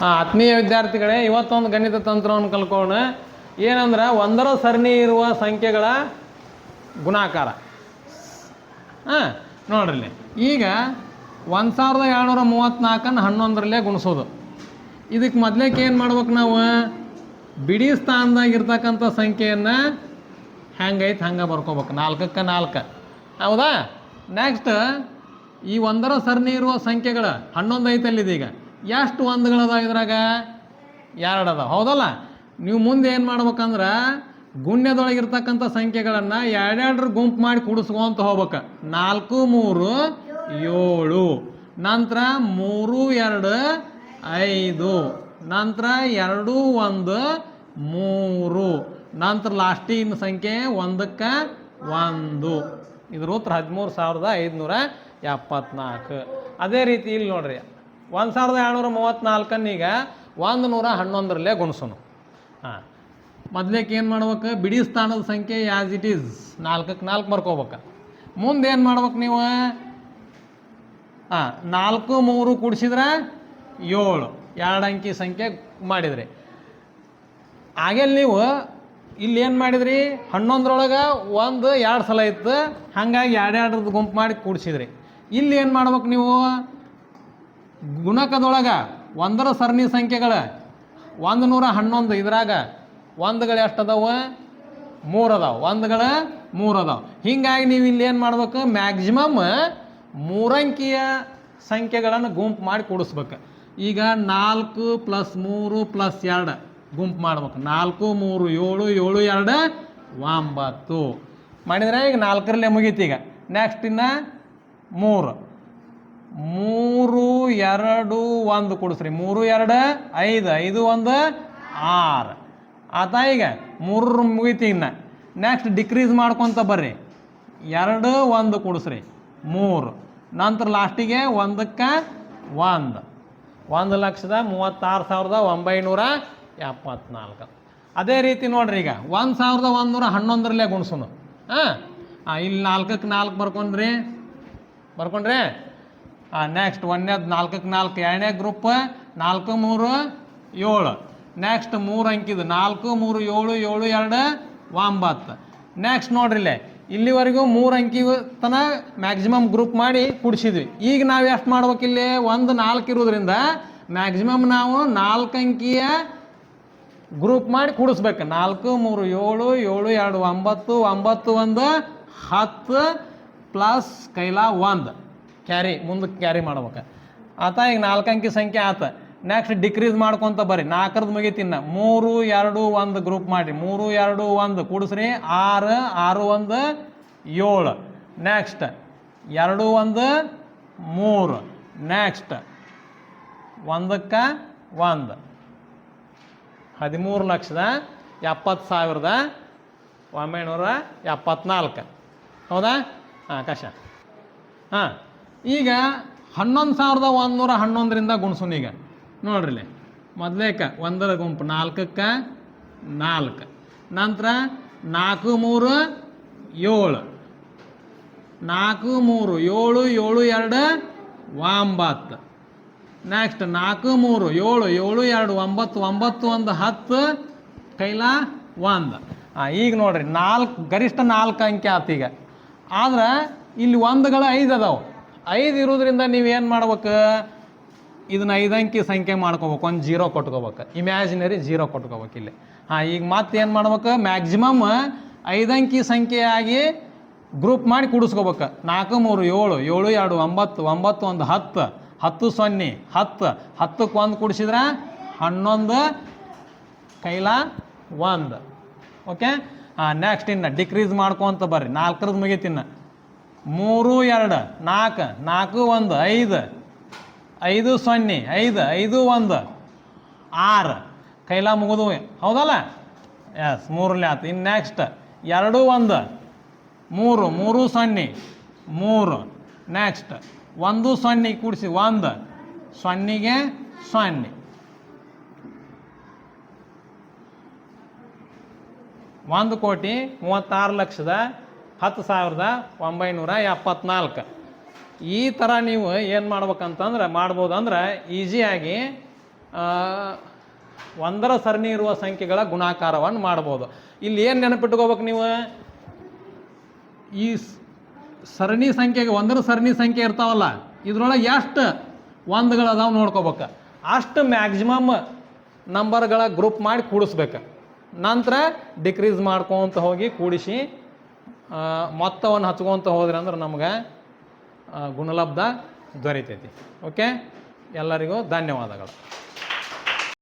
ಆತ್ಮೀಯ ವಿದ್ಯಾರ್ಥಿಗಳೇ, ಇವತ್ತೊಂದು ಗಣಿತ ತಂತ್ರವನ್ನು ಕಲ್ಕೋಣ ಏನಂದ್ರೆ ಒಂದರ ಸರಣಿ ಇರುವ ಸಂಖ್ಯೆಗಳ ಗುಣಾಕಾರ. ಹಾಂ, ನೋಡ್ರಿ. ಈಗ ಒಂದು ಸಾವಿರದ ಏಳ್ನೂರ ಮೂವತ್ತ್ನಾಲ್ಕನ್ನು ಹನ್ನೊಂದರಲ್ಲೇ ಗುಣಿಸೋದು. ಇದಕ್ಕೆ ಮೊದಲೇಕೆ ಏನು ಮಾಡ್ಬೇಕು ನಾವು? ಬಿಡಿ ಸ್ಥಾನದಾಗ ಇರ್ತಕ್ಕಂಥ ಸಂಖ್ಯೆಯನ್ನು ಹೆಂಗೈತೆ ಹಂಗೆ ಬರ್ಕೋಬೇಕು. ನಾಲ್ಕಕ್ಕೆ ನಾಲ್ಕು. ಹೌದಾ? ನೆಕ್ಸ್ಟ್ ಈ ಒಂದರ ಸರಣಿ ಇರುವ ಸಂಖ್ಯೆಗಳು ಹನ್ನೊಂದು ಇದೀಗ ಎಷ್ಟು ಒಂದುಗಳದಾವ ಇದ್ರಾಗ? ಎರಡು ಅದಾವ. ಹೌದಲ್ಲ? ನೀವು ಮುಂದೆ ಏನು ಮಾಡ್ಬೇಕಂದ್ರೆ ಗುಣ್ಯದೊಳಗಿರ್ತಕ್ಕಂಥ ಸಂಖ್ಯೆಗಳನ್ನು ಎರಡೆರಡರ ಗುಂಪು ಮಾಡಿ ಕೂಡಿಸ್ಕೊಂತ ಹೋಗ್ಬೇಕು. ನಾಲ್ಕು, ಮೂರು, ಏಳು. ನಂತರ ಮೂರು, ಎರಡು, ಐದು. ನಂತರ ಎರಡು, ಒಂದು, ಮೂರು. ನಂತರ ಲಾಸ್ಟಿನ ಸಂಖ್ಯೆ ಒಂದಕ್ಕೆ ಒಂದು. ಇದ್ರ ಉತ್ತರ ಹದಿಮೂರು ಸಾವಿರದ ಐದುನೂರ ಎಪ್ಪತ್ನಾಲ್ಕು. ಅದೇ ರೀತಿ ಇಲ್ಲಿ ನೋಡ್ರಿ. ಒಂದು ಸಾವಿರದ ಏಳ್ನೂರ ಮೂವತ್ತ್ನಾಲ್ಕನ್ನ ಈಗ ಒಂದು ನೂರ ಹನ್ನೊಂದರಲ್ಲೇ ಗುಣಿಸೋನು. ಹಾಂ. ಮೊದಲೇಕ್ಕೆ ಏನು ಮಾಡ್ಬೇಕು? ಬಿಡಿ ಸ್ಥಾನದ ಸಂಖ್ಯೆ ಆ್ಯಸ್ ಇಟ್ ಈಸ್ ನಾಲ್ಕಕ್ಕೆ ನಾಲ್ಕು ಬರ್ಕೋಬೇಕು ಮುಂದೆ ಏನು ಮಾಡ್ಬೇಕು ನೀವು? ಹಾಂ, ನಾಲ್ಕು ಮೂರು ಕೂಡಿಸಿದ್ರೆ ಏಳು. ಎರಡು ಅಂಕಿ ಸಂಖ್ಯೆ ಮಾಡಿದ್ರಿ. ಆಗೆಲ್ಲ ನೀವು ಇಲ್ಲಿ ಏನು ಮಾಡಿದ್ರಿ? ಹನ್ನೊಂದರೊಳಗೆ ಒಂದು ಎರಡು ಸಲ ಇತ್ತು. ಹಾಗಾಗಿ ಎರಡೆರಡ್ರದ್ದು ಗುಂಪು ಮಾಡಿ ಕೂಡಿಸಿದ್ರಿ. ಇಲ್ಲಿ ಏನು ಮಾಡ್ಬೇಕು ನೀವು? ಗುಣಕದೊಳಗೆ ಒಂದರ ಸರಣಿ ಸಂಖ್ಯೆಗಳು ಒಂದು ನೂರ ಹನ್ನೊಂದು ಇದ್ರಾಗ ಒಂದುಗಳು ಎಷ್ಟು ಅದಾವ ಮೂರು ಅದಾವ ಒಂದುಗಳು ಮೂರು ಅದಾವೆ ಹೀಗಾಗಿ ನೀವು ಇಲ್ಲಿ ಏನು ಮಾಡ್ಬೇಕು? ಮ್ಯಾಕ್ಸಿಮಮ್ ಮೂರಂಕಿಯ ಸಂಖ್ಯೆಗಳನ್ನು ಗುಂಪು ಮಾಡಿ ಕೂಡಿಸ್ಬೇಕು. ಈಗ ನಾಲ್ಕು ಪ್ಲಸ್ ಮೂರು ಪ್ಲಸ್ ಎರಡು ಗುಂಪು ಮಾಡ್ಬೇಕು. ನಾಲ್ಕು, ಮೂರು, ಏಳು ಏಳು, ಎರಡು, ಒಂಬತ್ತು. ಮಾಡಿದರೆ ಈಗ ನಾಲ್ಕರಲ್ಲೇ ಮುಗೀತು ಈಗ. ನೆಕ್ಸ್ಟ್ ಇನ್ನು ಮೂರು. ಮೂರು, ಎರಡು, ಒಂದು ಕೊಡಿಸ್ರಿ. ಮೂರು, ಎರಡು, ಐದು. ಐದು, ಒಂದು, ಆರು. ಆತ ಈಗ? ಮೂರು ಮುಗೀತು ಇನ್ನು. ನೆಕ್ಸ್ಟ್ ಡಿಕ್ರೀಸ್ ಮಾಡ್ಕೊತ ಬರ್ರಿ. ಎರಡು, ಒಂದು ಕೊಡಿಸ್ರಿ. ಮೂರು. ನಂತರ ಲಾಸ್ಟಿಗೆ ಒಂದಕ್ಕೆ ಒಂದು. ಒಂದು ಲಕ್ಷದ ಮೂವತ್ತಾರು ಸಾವಿರದ ಒಂಬೈನೂರ ಎಪ್ಪತ್ನಾಲ್ಕು. ಅದೇ ರೀತಿ ನೋಡ್ರಿ ಈಗ. ಒಂದು ಸಾವಿರದ ಒಂದೂರ ಹನ್ನೊಂದರಲ್ಲೇ ಗುಣಿಸೋನು. ಹಾಂ? ಇಲ್ಲಿ ನಾಲ್ಕಕ್ಕೆ ನಾಲ್ಕು ಬರ್ಕೊಂಡ್ರಿ. ಬರ್ಕೊಂಡ್ರೆ? ನೆಕ್ಸ್ಟ್ ಒಂದನೇದು ನಾಲ್ಕಕ್ಕೆ ನಾಲ್ಕು, ಎರಡನೇ ಗ್ರೂಪ್ ನಾಲ್ಕು ಮೂರು, ಏಳು. ನೆಕ್ಸ್ಟ್ ಮೂರು ಅಂಕಿದು, ನಾಲ್ಕು ಮೂರು, ಏಳು ಏಳು, ಎರಡು, ಒಂಬತ್ತು. ನೆಕ್ಸ್ಟ್ ನೋಡ್ರಿ ಇಲ್ಲೇ ಇಲ್ಲಿವರೆಗೂ ಮೂರು ಅಂಕಿ ತನ ಮ್ಯಾಕ್ಸಿಮಮ್ ಗ್ರೂಪ್ ಮಾಡಿ ಕುಡಿಸಿದ್ವಿ. ಈಗ ನಾವು ಎಷ್ಟು ಮಾಡ್ಬೇಕಿಲ್ಲಿ ಒಂದು, ನಾಲ್ಕು ಇರೋದ್ರಿಂದ ಮ್ಯಾಕ್ಸಿಮಮ್ ನಾವು ನಾಲ್ಕು ಅಂಕಿಯ ಗ್ರೂಪ್ ಮಾಡಿ ಕುಡಿಸ್ಬೇಕು. ನಾಲ್ಕು, ಮೂರು, ಏಳು ಏಳು, ಎರಡು, ಒಂಬತ್ತು ಒಂಬತ್ತು ಒಂದು, ಹತ್ತು ಪ್ಲಸ್ ಕೈಲ ಒಂದು. ಕ್ಯಾರಿ, ಮುಂದಕ್ಕೆ ಕ್ಯಾರಿ ಮಾಡ್ಬೇಕು. ಆತ ಈಗ ನಾಲ್ಕು ಅಂಕಿ ಸಂಖ್ಯೆ ಆತ. ನೆಕ್ಸ್ಟ್ ಡಿಕ್ರೀಸ್ ಮಾಡ್ಕೊತ ಬರ್ರಿ. ನಾಲ್ಕರದ್ದು ಮುಗಿತಿನ್ನ ಮೂರು, ಎರಡು, ಒಂದು ಗ್ರೂಪ್ ಮಾಡಿ ಮೂರು, ಎರಡು, ಒಂದು. ಕೂಡಿಸ್ರಿ. ಆರು ಆರು, ಒಂದು, ಏಳು. ನೆಕ್ಸ್ಟ್ ಎರಡು, ಒಂದು, ಮೂರು. ನೆಕ್ಸ್ಟ್ ಒಂದಕ್ಕೆ ಒಂದು. ಹದಿಮೂರು ಲಕ್ಷದ ಎಪ್ಪತ್ತು ಸಾವಿರದ ಒಂಬೈನೂರ ಎಪ್ಪತ್ನಾಲ್ಕು. ಹೌದಾ? ಹಾಂ ಕಶ ಹಾಂ. ಈಗ ಹನ್ನೊಂದು ಸಾವಿರದ ಒಂದೂರ ಹನ್ನೊಂದರಿಂದ ಗುಣಿಸೋಣ ಈಗ ನೋಡ್ರಿ ಮೊದಲೇಕ ಒಂದರ ಗುಂಪು, ನಾಲ್ಕಕ್ಕೆ ನಾಲ್ಕು. ನಂತರ ನಾಲ್ಕು ಮೂರು ಏಳು. ನಾಲ್ಕು ಮೂರು ಏಳು ಏಳು ಎರಡು ಒಂಬತ್ತು. ನೆಕ್ಸ್ಟ್ ನಾಲ್ಕು ಮೂರು ಏಳು ಏಳು ಎರಡು ಒಂಬತ್ತು ಒಂಬತ್ತು ಒಂದು ಹತ್ತು, ಕೈಲ ಒಂದು. ಈಗ ನೋಡ್ರಿ, ನಾಲ್ಕು ಗರಿಷ್ಠ ನಾಲ್ಕು ಅಂಕೆ ಆತು ಈಗ. ಆದ್ರೆ ಇಲ್ಲಿ ಒಂದುಗಳು ಐದು ಅದಾವೆ. ಐದು ಇರೋದ್ರಿಂದ ನೀವು ಏನು ಮಾಡ್ಬೇಕು? ಇದನ್ನ ಐದಂಕಿ ಸಂಖ್ಯೆ ಮಾಡ್ಕೋಬೇಕು, ಒಂದು ಜೀರೋ ಕೊಟ್ಕೋಬೇಕು. ಇಮ್ಯಾಜಿನರಿ ಜೀರೋ ಕೊಟ್ಕೋಬೇಕು ಇಲ್ಲಿ. ಹಾಂ, ಈಗ ಮತ್ತೆ ಏನು ಮಾಡ್ಬೇಕು? ಮ್ಯಾಕ್ಸಿಮಮ್ ಐದಂಕಿ ಸಂಖ್ಯೆಯಾಗಿ ಗ್ರೂಪ್ ಮಾಡಿ ಕೂಡಿಸ್ಕೋಬೇಕು. ನಾಲ್ಕು, ಮೂರು, ಏಳು ಏಳು, ಎರಡು, ಒಂಬತ್ತು ಒಂಬತ್ತು, ಒಂದು, ಹತ್ತು. ಹತ್ತು, ಸೊನ್ನೆ, ಹತ್ತು. ಹತ್ತಕ್ಕೆ ಒಂದು ಕೂಡಿಸಿದ್ರೆ ಹನ್ನೊಂದು, ಕೈಲ ಒಂದು. ಓಕೆ ಹಾಂ ನೆಕ್ಸ್ಟ್ ಇನ್ನು ಡಿಕ್ರೀಸ್ ಮಾಡ್ಕೊಂತ ಬರ್ರಿ. ನಾಲ್ಕರದ್ದು ಮುಗೀತಿನ್ನ ಮೂರು ಎರಡು, ನಾಲ್ಕು ನಾಲ್ಕು ಒಂದು, ಐದು. ಐದು ಸೊನ್ನೆ, ಐದು ಐದು ಒಂದು. ಆರು. ಕೈಲ ಮುಗಿದು ಹೌದಲ್ಲ? ಎಸ್ ಮೂರಲ್ಲಿ ಆತು. ಇನ್ನು ನೆಕ್ಸ್ಟ್ ಎರಡು ಒಂದು. ಮೂರು ಮೂರು ಸೊನ್ನೆ. ಮೂರು. ನೆಕ್ಸ್ಟ್ ಒಂದು ಸೊನ್ನೆ ಕೂಡಿಸಿ. ಒಂದು. ಸೊನ್ನೆಗೆ ಸೊನ್ನೆ. ಒಂದು ಕೋಟಿ ಮೂವತ್ತಾರು ಲಕ್ಷದ ಹತ್ತು ಸಾವಿರದ ಒಂಬೈನೂರ ಎಪ್ಪತ್ನಾಲ್ಕು. ಈ ಥರ ನೀವು ಏನು ಮಾಡ್ಬೇಕಂತಂದ್ರೆ ಮಾಡ್ಬೋದು ಅಂದ್ರೆ ಈಸಿಯಾಗಿ ಒಂದರ ಸರಣಿ ಇರುವ ಸಂಖ್ಯೆಗಳ ಗುಣಾಕಾರವನ್ನು ಮಾಡ್ಬೋದು. ಇಲ್ಲಿ ಏನು ನೆನಪಿಟ್ಕೋಬೇಕು ನೀವು? ಈ ಸರಣಿ ಸಂಖ್ಯೆಗೆ ಒಂದರ ಸರಣಿ ಸಂಖ್ಯೆ ಇರ್ತಾವಲ್ಲ, ಇದ್ರೊಳಗೆ ಎಷ್ಟು ಒಂದುಗಳು ಅದಾವ ನೋಡ್ಕೋಬೇಕು. ಅಷ್ಟು ಮ್ಯಾಕ್ಸಿಮಮ್ ನಂಬರ್ಗಳ ಗ್ರೂಪ್ ಮಾಡಿ ಕೂಡಿಸ್ಬೇಕು. ನಂತರ ಡಿಕ್ರೀಸ್ ಮಾಡ್ಕೊತ ಹೋಗಿ ಕೂಡಿಸಿ ಮೊತ್ತವನ್ನು ಹಚ್ಕೊತ ಹೋದ್ರೆ ಅಂದ್ರೆ ನಮ್ಗೆ ಗುಣಲಬ್ಧ ದೊರೀತೈತಿ. ಓಕೆ ಎಲ್ಲರಿಗೂ ಧನ್ಯವಾದಗಳು.